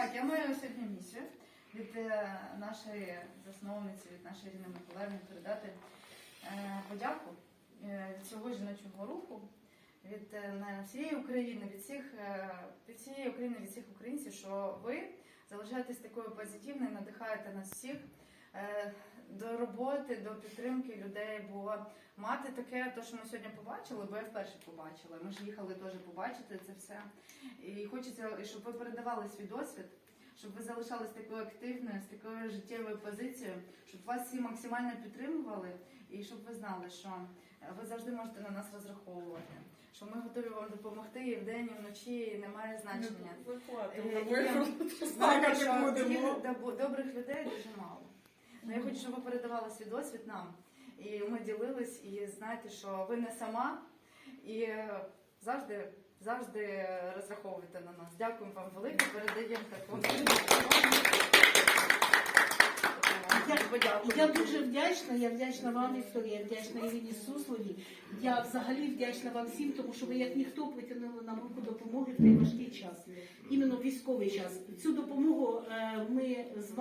Так, я маю сьогодні місію від е, нашої засновниці, від нашої Ірини Миколаївни передати е, подяку е, від цього жіночого руху, від всієї України, від всіх від всієї України, від всіх українців, що ви залишаєтесь такою позитивною, надихаєте нас всіх. Е, До роботи, до підтримки людей, бо мати таке, то що ми сьогодні побачили, бо я вперше побачила. Ми ж їхали теж побачити це все. І хочеться, щоб ви передавали свій досвід, щоб ви залишались такою активною, з такою життєвою позицією, щоб вас всі максимально підтримували, і щоб ви знали, що ви завжди можете на нас розраховувати. Що ми готові вам допомогти і вдень, і вночі, і немає значення. Е, що таких добрих людей дуже мало. Ну, я хочу, щоб ви передавали свій досвід нам. І ми ділились, і знаєте, що ви не сама, і е, завжди, завжди розраховуйте на нас. Дякуємо вам велике, передаємо таку. Я, я дуже вдячна, я вдячна вам, Вікторія, я вдячна Ірині Суслові. Я взагалі вдячна вам всім, тому що ви як ніхто притягнули нам руку допомоги в цей важкий час, іменно військовий час. Цю допомогу е,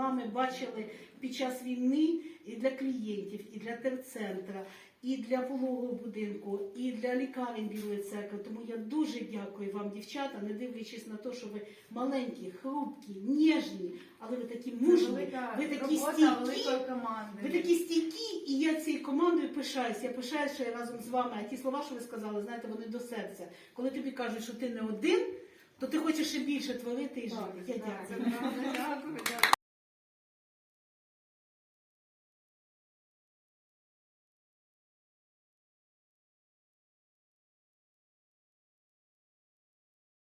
вами бачили під час війни і для клієнтів, і для терцентра, і для пологового будинку, і для лікарень Білої церкви. Тому я дуже дякую вам, дівчата, не дивлячись на те, що ви маленькі, хрупкі, ніжні, але ви такі мужні, ви такі стійкі. Ви такі стійкі, і я цією командою пишаюся. Я пишаюся що я разом з вами. А ті слова, що ви сказали, знаєте, вони до серця. Коли тобі кажуть, що ти не один, то ти хочеш ще більше творити і жити. Я дякую.